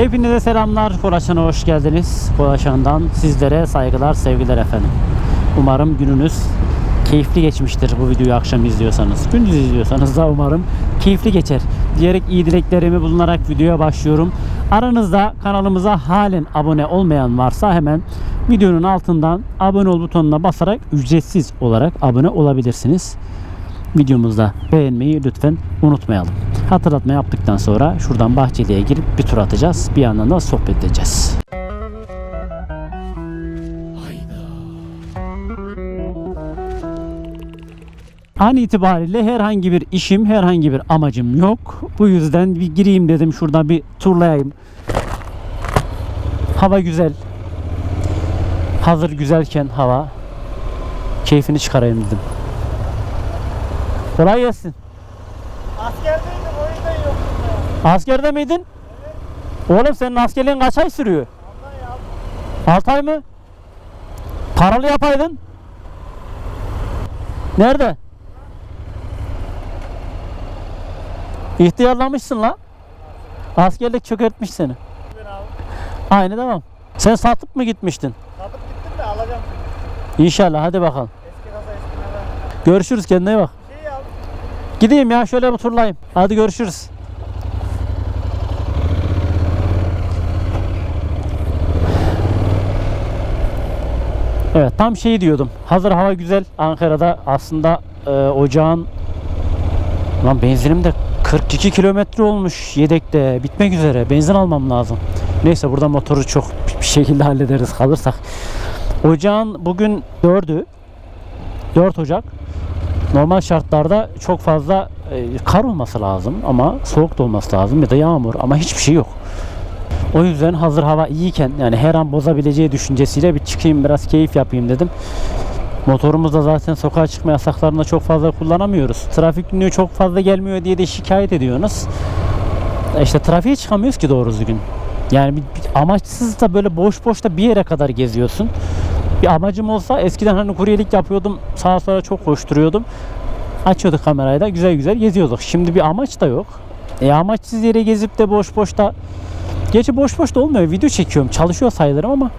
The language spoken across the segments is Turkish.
Hepinize selamlar. Koraşan'a hoş geldiniz. Koraşan'dan sizlere saygılar, sevgiler efendim. Umarım gününüz keyifli geçmiştir bu videoyu akşam izliyorsanız. Gündüz izliyorsanız da umarım keyifli geçer. Diyerek iyi dileklerimi bulunarak videoya başlıyorum. Aranızda kanalımıza halen abone olmayan varsa hemen videonun altından abone ol butonuna basarak ücretsiz olarak abone olabilirsiniz videomuzda beğenmeyi lütfen unutmayalım. Hatırlatma yaptıktan sonra şuradan Bahçeli'ye girip bir tur atacağız. Bir yandan da sohbet edeceğiz. An itibariyle herhangi bir işim, herhangi bir amacım yok. Bu yüzden bir gireyim dedim şuradan bir turlayayım. Hava güzel. Hazır güzelken hava keyfini çıkarayım dedim. Kolay gelsin. Askerdeydim o yüzden yoktum ya. Askerde miydin? Oğlum senin askerliğin kaç ay sürüyor? Vallahi ya. 6 ay mı? Paralı yapaydın. Nerede? İhtiyarlamışsın la. Askerlik çökertmiş seni. Aynı devam. Sen satıp mı gitmiştin? Satıp gittim de alacağım. İnşallah hadi bakalım. Eski kasa eski. Görüşürüz kendine bak. Şey. Gideyim ya şöyle bir turlayayım. Hadi görüşürüz. Evet tam şey diyordum. Hazır hava güzel. Ankara'da aslında e, ocağın Lan benzinim de 42 kilometre olmuş yedekte. Bitmek üzere. Benzin almam lazım. Neyse burada motoru çok bir şekilde hallederiz kalırsak. Ocağın bugün 4'ü. 4 Ocak. Normal şartlarda çok fazla e, kar olması lazım ama soğuk da olması lazım ya da yağmur ama hiçbir şey yok. O yüzden hazır hava iyiyken yani her an bozabileceği düşüncesiyle bir çıkayım biraz keyif yapayım dedim. Motorumuz da zaten sokağa çıkma yasaklarında çok fazla kullanamıyoruz. Trafik günlüğü çok fazla gelmiyor diye de şikayet ediyorsunuz. E İşte trafiğe çıkamıyoruz ki doğru düzgün. Yani bir, bir amaçsız da böyle boş boş da bir yere kadar geziyorsun. Bir amacım olsa eskiden hani kuryelik yapıyordum. Sağa sola çok koşturuyordum. Açıyorduk kamerayı da güzel güzel geziyorduk. Şimdi bir amaç da yok. E amaçsız yere gezip de boş boş da Gerçi boş boş da olmuyor. Video çekiyorum. Çalışıyor sayılırım ama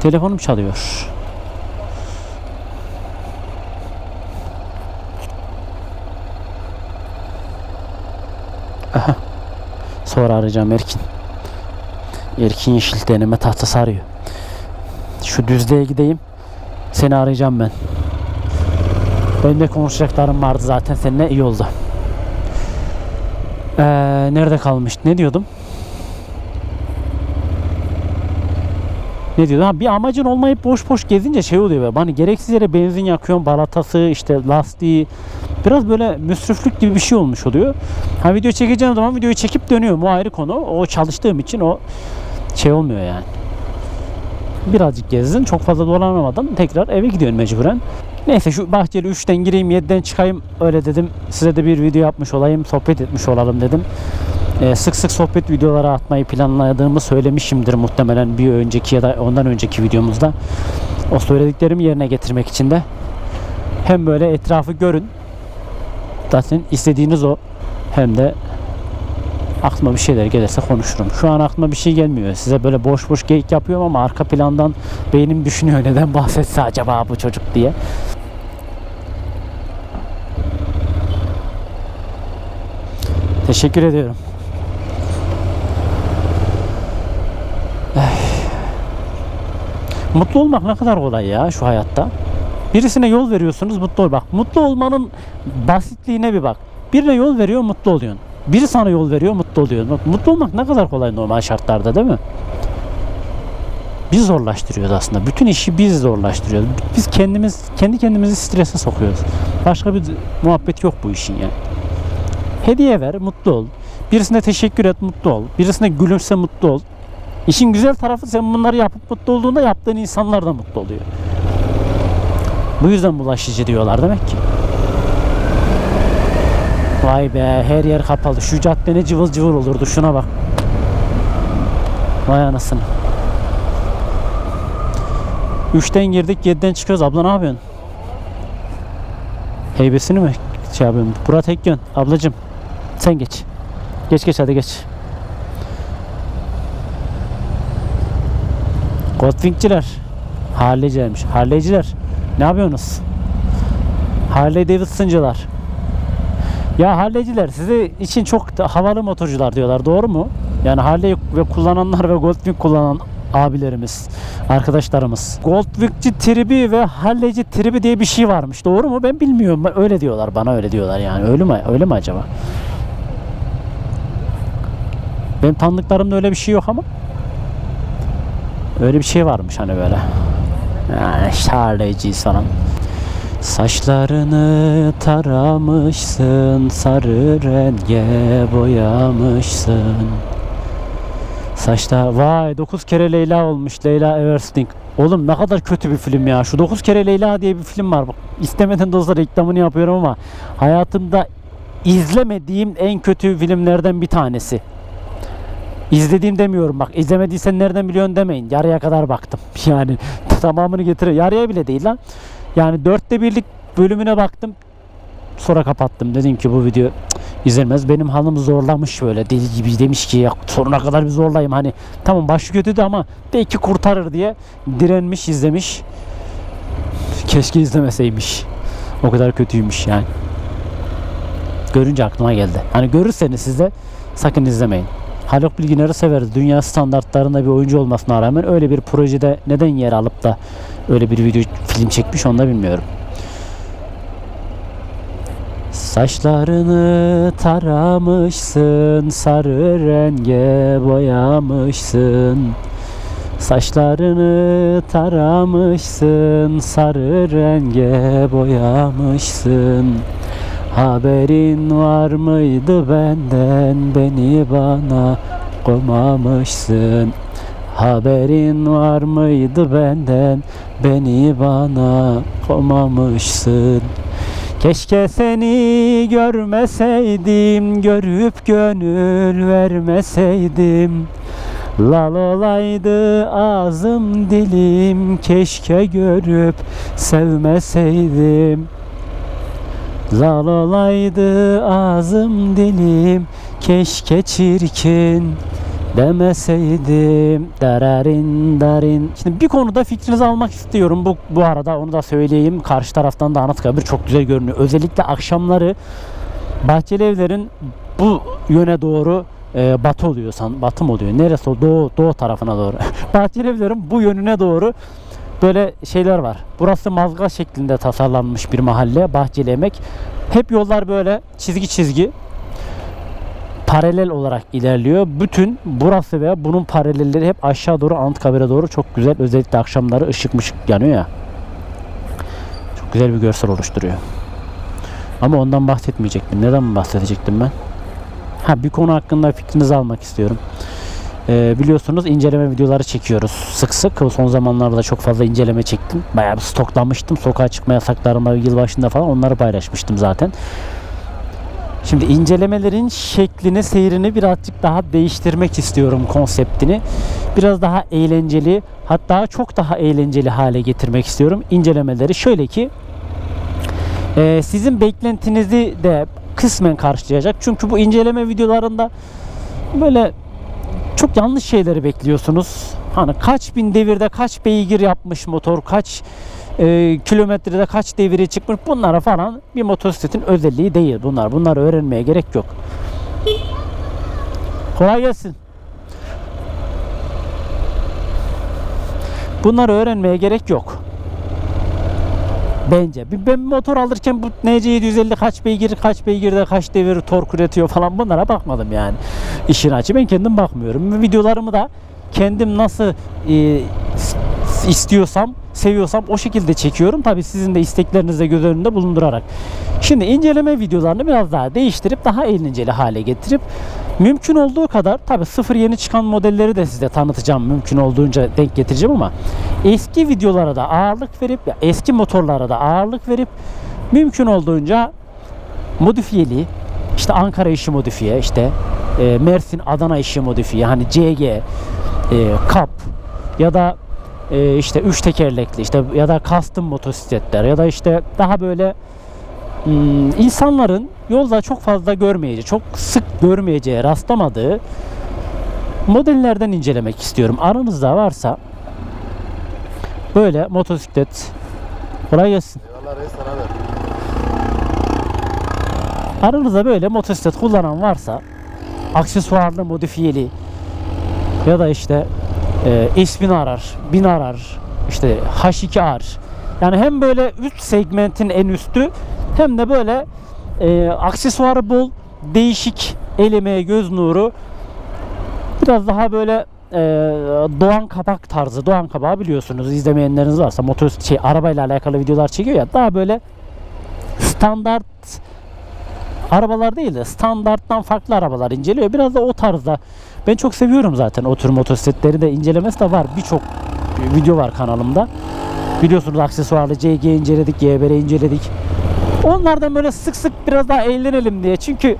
telefonum çalıyor. Aha. Sonra arayacağım Erkin. Erkin Yeşil deneme tahtası arıyor. Şu düzlüğe gideyim. Seni arayacağım ben. Benim de konuşacaklarım vardı zaten seninle iyi oldu. Ee, nerede kalmıştı? Ne diyordum? Ne diyordum? Ha, bir amacın olmayıp boş boş gezince şey oluyor be. Hani gereksiz yere benzin yakıyorsun, balatası, işte lastiği. Biraz böyle müsriflik gibi bir şey olmuş oluyor. Ha video çekeceğim zaman videoyu çekip dönüyorum. O ayrı konu. O çalıştığım için o şey olmuyor yani. Birazcık gezdin. Çok fazla dolanamadan tekrar eve gidiyorum mecburen. Neyse şu Bahçeli 3'ten gireyim 7'den çıkayım öyle dedim. Size de bir video yapmış olayım, sohbet etmiş olalım dedim. Ee, sık sık sohbet videoları atmayı planladığımı söylemişimdir muhtemelen bir önceki ya da ondan önceki videomuzda. O söylediklerimi yerine getirmek için de hem böyle etrafı görün. Zaten istediğiniz o. Hem de aklıma bir şeyler gelirse konuşurum. Şu an aklıma bir şey gelmiyor. Size böyle boş boş geyik yapıyorum ama arka plandan beynim düşünüyor neden bahsetse acaba bu çocuk diye. Teşekkür ediyorum. Mutlu olmak ne kadar kolay ya şu hayatta. Birisine yol veriyorsunuz mutlu ol. Bak mutlu olmanın basitliğine bir bak. Birine yol veriyor mutlu oluyorsun. Biri sana yol veriyor mutlu oluyorsun. Bak mutlu olmak ne kadar kolay normal şartlarda değil mi? Biz zorlaştırıyoruz aslında. Bütün işi biz zorlaştırıyoruz. Biz kendimiz kendi kendimizi strese sokuyoruz. Başka bir muhabbet yok bu işin yani. Hediye ver, mutlu ol. Birisine teşekkür et, mutlu ol. Birisine gülümse, mutlu ol. İşin güzel tarafı sen bunları yapıp mutlu olduğunda yaptığın insanlar da mutlu oluyor. Bu yüzden bulaşıcı diyorlar demek ki. Vay be her yer kapalı. Şu cadde ne cıvıl cıvıl olurdu şuna bak. Vay anasını. Üçten girdik yediden çıkıyoruz. Abla ne yapıyorsun? Heybesini mi şey yapıyorsun? Bura tek yön. Ablacım sen geç. Geç geç hadi geç. Goldwing'ciler. Harley'cilermiş. Harley'ciler. Ne yapıyorsunuz? Harley Davidson'cılar. Ya Harley'ciler size için çok havalı motorcular diyorlar. Doğru mu? Yani Harley ve kullananlar ve Goldwing kullanan abilerimiz, arkadaşlarımız. Goldwing'ci tribi ve Harley'ci tribi diye bir şey varmış. Doğru mu? Ben bilmiyorum. Öyle diyorlar. Bana öyle diyorlar yani. Öyle mi? Öyle mi acaba? Benim tanıdıklarımda öyle bir şey yok ama. Öyle bir şey varmış hani böyle. Yani Harley'ciyiz falan. Saçlarını taramışsın, sarı renge boyamışsın. Saçta vay 9 kere Leyla olmuş Leyla Eversting. Oğlum ne kadar kötü bir film ya. Şu 9 kere Leyla diye bir film var. Bak istemeden de olsa reklamını yapıyorum ama hayatımda izlemediğim en kötü filmlerden bir tanesi. İzlediğim demiyorum bak. İzlemediysen nereden biliyorsun demeyin. Yarıya kadar baktım. Yani tamamını getire. Yarıya bile değil lan. Yani dörtte birlik bölümüne baktım. Sonra kapattım. Dedim ki bu video izlenmez. Benim hanım zorlamış böyle deli gibi demiş ki ya sonuna kadar bir zorlayayım. Hani tamam başı kötüydü ama belki kurtarır diye direnmiş izlemiş. Keşke izlemeseymiş. O kadar kötüymüş yani. Görünce aklıma geldi. Hani görürseniz siz de sakın izlemeyin. Haluk Bilginer'i severiz. Dünya standartlarında bir oyuncu olmasına rağmen öyle bir projede neden yer alıp da öyle bir video film çekmiş onu da bilmiyorum. Saçlarını taramışsın, sarı renge boyamışsın. Saçlarını taramışsın, sarı renge boyamışsın. Haberin var mıydı benden? Beni bana komamışsın Haberin var mıydı benden? Beni bana komamışsın Keşke seni görmeseydim görüp gönül vermeseydim. Lal olaydı ağzım dilim keşke görüp sevmeseydim Zal olaydı ağzım dilim keşke çirkin demeseydim dararin darin. Şimdi bir konuda fikrinizi almak istiyorum bu bu arada onu da söyleyeyim. Karşı taraftan da Anıtkabir çok güzel görünüyor. Özellikle akşamları Bahçeli evlerin bu yöne doğru e, batı oluyor san batı mı oluyor? Neresi o? Doğu doğu tarafına doğru. Bahçeli evlerin bu yönüne doğru böyle şeyler var. Burası mazgal şeklinde tasarlanmış bir mahalle. Bahçeli Emek. Hep yollar böyle çizgi çizgi paralel olarak ilerliyor. Bütün burası ve bunun paralelleri hep aşağı doğru Anıtkabir'e doğru çok güzel. Özellikle akşamları ışık mışık yanıyor ya. Çok güzel bir görsel oluşturuyor. Ama ondan bahsetmeyecektim. Neden bahsedecektim ben? Ha bir konu hakkında fikrinizi almak istiyorum. Ee, biliyorsunuz inceleme videoları çekiyoruz sık sık. Son zamanlarda çok fazla inceleme çektim. Bayağı bir stoklanmıştım. Sokağa çıkma yasaklarında yılbaşında falan onları paylaşmıştım zaten. Şimdi incelemelerin şeklini, seyrini birazcık daha değiştirmek istiyorum konseptini. Biraz daha eğlenceli, hatta çok daha eğlenceli hale getirmek istiyorum incelemeleri. Şöyle ki e, sizin beklentinizi de kısmen karşılayacak. Çünkü bu inceleme videolarında böyle çok yanlış şeyleri bekliyorsunuz. Hani kaç bin devirde kaç beygir yapmış motor, kaç e, kilometrede kaç devire çıkmış bunlara falan bir motosikletin özelliği değil bunlar. Bunları öğrenmeye gerek yok. Kolay gelsin. Bunları öğrenmeye gerek yok. Bence. Ben motor alırken bu NC750 kaç beygir, kaç beygirde kaç devir tork üretiyor falan bunlara bakmadım yani. İşin açı ben kendim bakmıyorum. Videolarımı da kendim nasıl e, istiyorsam, seviyorsam o şekilde çekiyorum. Tabi sizin de isteklerinizi de göz önünde bulundurarak. Şimdi inceleme videolarını biraz daha değiştirip daha eğlenceli hale getirip mümkün olduğu kadar tabi sıfır yeni çıkan modelleri de size tanıtacağım. Mümkün olduğunca denk getireceğim ama eski videolara da ağırlık verip eski motorlara da ağırlık verip mümkün olduğunca modifiyeli işte Ankara işi modifiye işte e, Mersin Adana işi modifiye hani CG e, Kap ya da e, işte üç tekerlekli işte ya da custom motosikletler ya da işte daha böyle insanların yolda çok fazla görmeyeceği, çok sık görmeyeceği, rastlamadığı modellerden incelemek istiyorum. Aranızda varsa Böyle motosiklet. Kolay gelsin. Eyvallah reis sana ver. Aranızda böyle motosiklet kullanan varsa aksesuarlı, modifiyeli ya da işte e, S1000 arar, 1000 arar, işte H2R. Yani hem böyle üst segmentin en üstü hem de böyle e, aksesuarı bol, değişik el emeği, göz nuru biraz daha böyle e, Doğan Kabak tarzı. Doğan Kabak'ı biliyorsunuz izlemeyenleriniz varsa motor şey arabayla alakalı videolar çekiyor ya daha böyle standart arabalar değil de standarttan farklı arabalar inceliyor. Biraz da o tarzda. Ben çok seviyorum zaten o tür motosikletleri de incelemesi de var. Birçok video var kanalımda. Biliyorsunuz aksesuarlı CG inceledik, YBR inceledik. Onlardan böyle sık sık biraz daha eğlenelim diye. Çünkü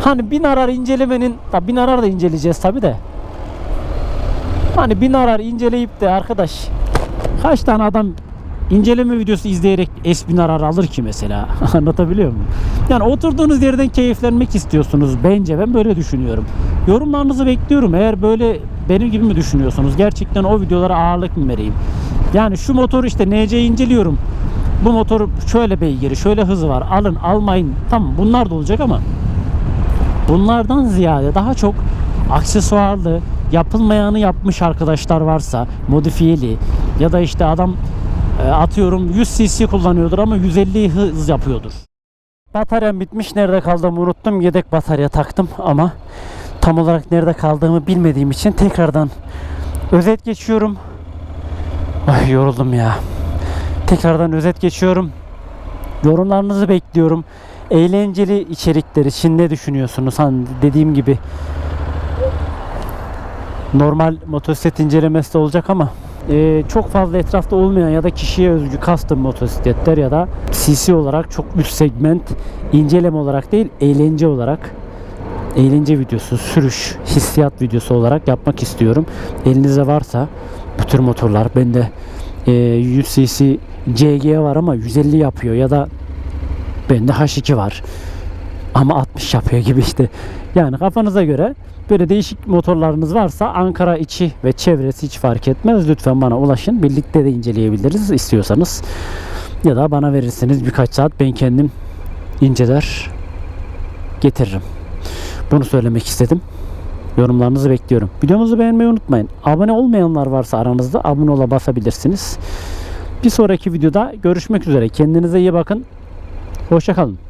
hani bin arar incelemenin, tabi bin arar da inceleyeceğiz tabi de. Hani bin arar inceleyip de arkadaş kaç tane adam inceleme videosu izleyerek S1000 arar alır ki mesela. Anlatabiliyor muyum? Yani oturduğunuz yerden keyiflenmek istiyorsunuz bence. Ben böyle düşünüyorum. Yorumlarınızı bekliyorum. Eğer böyle benim gibi mi düşünüyorsunuz? Gerçekten o videolara ağırlık mı vereyim? Yani şu motoru işte NC inceliyorum. Bu motor şöyle beygiri, şöyle hızı var. Alın, almayın. Tamam bunlar da olacak ama bunlardan ziyade daha çok aksesuarlı, yapılmayanı yapmış arkadaşlar varsa, modifiyeli ya da işte adam e, atıyorum 100 cc kullanıyordur ama 150 hız yapıyordur. Bataryam bitmiş. Nerede kaldığımı unuttum. Yedek batarya taktım ama tam olarak nerede kaldığımı bilmediğim için tekrardan özet geçiyorum. Ay yoruldum ya. Tekrardan özet geçiyorum. Yorumlarınızı bekliyorum. Eğlenceli içerikler için ne düşünüyorsunuz? Hani dediğim gibi normal motosiklet incelemesi de olacak ama e, çok fazla etrafta olmayan ya da kişiye özgü custom motosikletler ya da CC olarak çok üst segment inceleme olarak değil eğlence olarak eğlence videosu, sürüş, hissiyat videosu olarak yapmak istiyorum. Elinizde varsa bu tür motorlar bende e, 100 cc CG var ama 150 yapıyor ya da bende H2 var ama 60 yapıyor gibi işte. Yani kafanıza göre böyle değişik motorlarınız varsa Ankara içi ve çevresi hiç fark etmez. Lütfen bana ulaşın. Birlikte de inceleyebiliriz istiyorsanız. Ya da bana verirseniz birkaç saat ben kendim inceler getiririm. Bunu söylemek istedim. Yorumlarınızı bekliyorum. Videomuzu beğenmeyi unutmayın. Abone olmayanlar varsa aranızda abone ola basabilirsiniz. Bir sonraki videoda görüşmek üzere. Kendinize iyi bakın. Hoşçakalın.